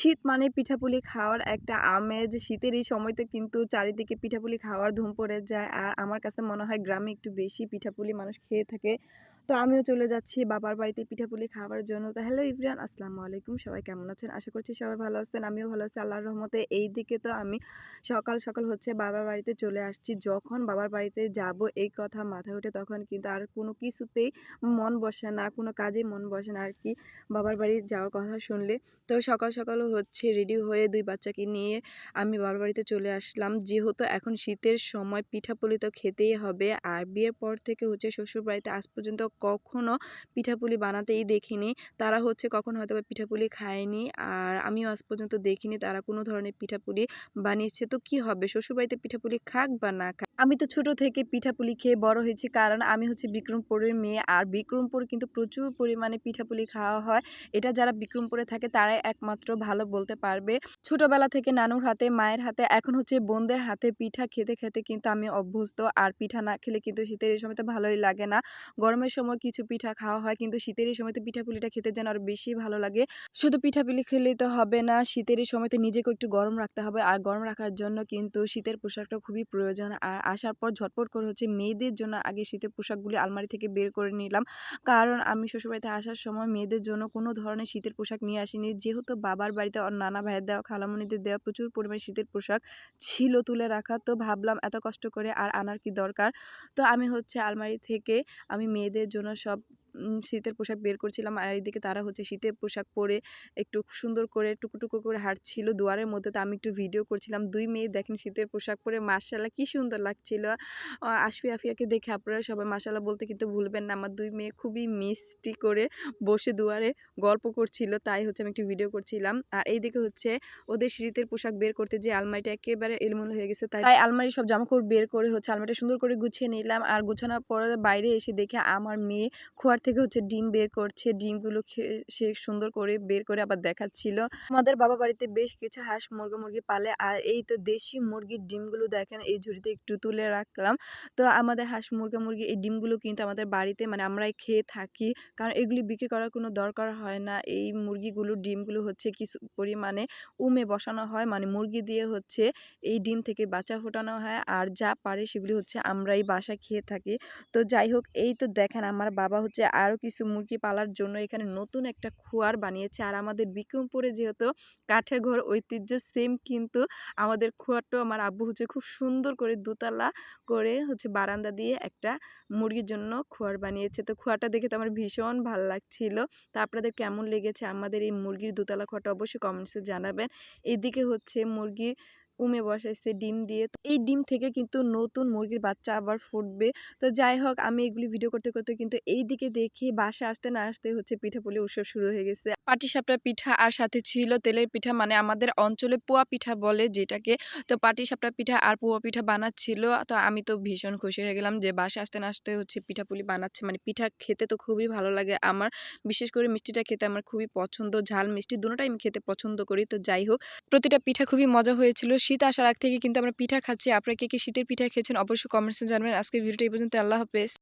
শীত মানে পিঠাপুলি খাওয়ার একটা আমেজ। শীতের এই সময়তে কিন্তু চারিদিকে পিঠাপুলি খাওয়ার ধুম পড়ে যায়। আর আমার কাছে মনে হয় গ্রামে একটু বেশি পিঠাপুলি মানুষ খেয়ে থাকে। তো আমিও চলে যাচ্ছি বাবার বাড়িতে পিঠাপুলি খাওয়ার জন্য। তো হ্যালো ইভরিয়ান, আসসালামু আলাইকুম। সবাই কেমন আছেন? আশা করছি সবাই ভালো আছেন, আমিও ভালো আছি আল্লাহর রহমতে। এই দিকে তো আমি সকাল সকাল হচ্ছে বাবার বাড়িতে চলে আসছি। যখন বাবার বাড়িতে যাব, এই কথা মাথায় ওঠে তখন কিন্তু আর কোনো কিছুতেই মন বসে না, কোনো কাজেই মন বসে না আর কি বাবার বাড়ি যাওয়ার কথা শুনলে। তো সকাল সকালও হচ্ছে রেডি হয়ে দুই বাচ্চাকে নিয়ে আমি বাবার বাড়িতে চলে আসলাম। যেহেতু এখন শীতের সময় পিঠাপুলি তো খেতেই হবে, আর বিয়ের পর থেকে হচ্ছে শ্বশুর বাড়িতে আজ পর্যন্ত কখনো পিঠাপুলি বানাতেই দেখিনি। তারা হচ্ছে কখন হয়তো বা পিঠাপুলি খায়নি আর আমিও আজ পর্যন্ত দেখিনি তারা কোনো ধরনের পিঠাপুলি বানিয়েছে। তো কি হবে? শ্বশুরবাড়িতে পিঠাপুলি খাক বা না খাক? আমি তো ছোট থেকে পিঠাপুলি খেয়ে বড় হয়েছি কারণ আমি হচ্ছে বিক্রমপুরের মেয়ে আর বিক্রমপুর কিন্তু প্রচুর পরিমাণে পিঠাপুলি খাওয়া হয়। এটা যারা বিক্রমপুরে থাকে তারাই একমাত্র ভালো বলতে পারবে। ছোটবেলা থেকে নানুর হাতে, মায়ের হাতে, এখন হচ্ছে বোনদের হাতে পিঠা খেতে খেতে কিন্তু আমি অভ্যস্ত। আর পিঠা না খেলে কিন্তু শীতের এই সময় তো ভালোই লাগে না। গরমের সময় কিছু পিঠা খাওয়া হয়। কিন্তু শীতের এই সময়তে পিঠাপুলিটা খেতে যেন আরও বেশি ভালো লাগে। শুধু পিঠাপুলি খেলেই তো হবে না, শীতের এই সময়তে নিজেকে একটু গরম রাখতে হবে। আর গরম রাখার জন্য কিন্তু শীতের পোশাকটা খুবই প্রয়োজন। আর আসার পর ঝটপট করে হচ্ছে মেয়েদের জন্য আগে শীতের পোশাকগুলি আলমারি থেকে বের করে নিলাম। কারণ আমি শ্বশুরবাড়িতে আসার সময় মেয়েদের জন্য কোনো ধরনের শীতের পোশাক নিয়ে আসিনি। যেহেতু বাবার বাড়িতে নানা ভাইয়ের দেওয়া, খালামণিদের দেওয়া প্রচুর পরিমাণে শীতের পোশাক ছিল তুলে রাখা, তো ভাবলাম এত কষ্ট করে আর আনার কি দরকার? তো আমি হচ্ছে আলমারি থেকে আমি মেয়েদের জন্য সব শীতের পোশাক বের করছিলাম। আর এইদিকে তারা হচ্ছে শীতের পোশাক পরে একটু সুন্দর করে টুকু করে হাঁটছিল দুয়ারের মধ্যে। তো আমি একটু ভিডিও করছিলাম। দুই মেয়ে দেখেন শীতের পোশাক পরে মার্শাল্লাহ কি সুন্দর লাগছিল। আশফি আফিয়াকে দেখে আপনারা সবাই মার্শাল্লাহ বলতে কিন্তু ভুলবেন না। আমার দুই মেয়ে খুবই মিষ্টি করে বসে দুয়ারে গল্প করছিল। তাই হচ্ছে আমি একটু ভিডিও করছিলাম। আর এইদিকে হচ্ছে ওদের শীতের পোশাক বের করতে যে আলমারিটা একেবারে এলোমেলো হয়ে গেছে, তাই তাই আলমারি সব জামাকাপড় বের করে হচ্ছে আলমারিটা সুন্দর করে গুছিয়ে নিলাম। আর গুছানোর পর বাইরে এসে দেখে আমার মেয়ে খোয়ার থেকে হচ্ছে ডিম বের করছে। ডিমগুলো সে সুন্দর করে বের করে আবার দেখাচ্ছিল। আমাদের বাবা বাড়িতে বেশ কিছু হাঁস মুরগি মুরগি পালে, আর এই তো দেশি মুরগির ডিমগুলো দেখেন, এই ঝুড়িতে একটু তুলে রাখলাম। তো আমাদের হাঁস মুরগি মুরগি এই ডিমগুলো কিন্তু আমাদের বাড়িতে মানে আমরাই খেয়ে থাকি। কারণ এগুলি বিক্রি করার কোনো দরকার হয় না। এই মুরগিগুলো, ডিমগুলো হচ্ছে কিছু পরিমাণে উমে বসানো হয় মানে মুরগি দিয়ে হচ্ছে এই ডিম থেকে বাচ্চা ফোটানো হয়। আর যা পারে সেগুলি হচ্ছে আমরাই বাসা খেয়ে থাকি। তো যাই হোক, এই তো দেখেন, আমার বাবা হচ্ছে আরও কিছু মুরগি পালার জন্য এখানে নতুন একটা খোয়ার বানিয়েছে। আর আমাদের বিক্রমপুরে যেহেতু কাঠের ঘর ঐতিহ্য সেম কিন্তু আমাদের খোয়ারটাও আমার আব্বু হচ্ছে খুব সুন্দর করে দোতলা করে হচ্ছে বারান্দা দিয়ে একটা মুরগির জন্য খোয়ার বানিয়েছে। তো খোয়াটা দেখে তো আমার ভীষণ ভালো লাগছিল। তা আপনাদের কেমন লেগেছে? আমাদের এই মুরগির দোতলা খোয়াটা অবশ্যই কমেন্টসে জানাবেন। এদিকে হচ্ছে মুরগির উমে বসাইছে ডিম দিয়ে। তো এই ডিম থেকে কিন্তু নতুন মুরগির বাচ্চা আবার ফুটবে। তো যাই হোক, আমি এগুলি ভিডিও করতে করতে কিন্তু এই দিকে দেখি বাসা আসতে না আসতে হচ্ছে পিঠাপুলি উৎসব শুরু হয়ে গেছে। পাটিসাপটা পিঠা আর সাথে ছিল তেলের পিঠা মানে আমাদের অঞ্চলে পোয়া পিঠা বলে যেটাকে। তো পাটিসাপটা পিঠা আর পোয়া পিঠা বানাচ্ছিল। তো আমি তো ভীষণ খুশি হয়ে গেলাম যে বাসা আসতে না আসতে হচ্ছে পিঠাপুলি বানাচ্ছে। মানে পিঠা খেতে তো খুবই ভালো লাগে আমার। বিশেষ করে মিষ্টিটা খেতে আমার খুবই পছন্দ। ঝাল মিষ্টি দুটোটাই আমি খেতে পছন্দ করি। তো যাই হোক, প্রতিটা পিঠা খুবই মজা হয়েছিল। শীত আসার আগ থেকে কিন্তু আমরা পিঠা খাচ্ছি। আপনারা কে কে শীতের পিঠা খেয়েছেন অবশ্যই কমেন্টসে জানবেন। আজকে ভিডিওটা এই পর্যন্ত আল্লাহ হাফেজ।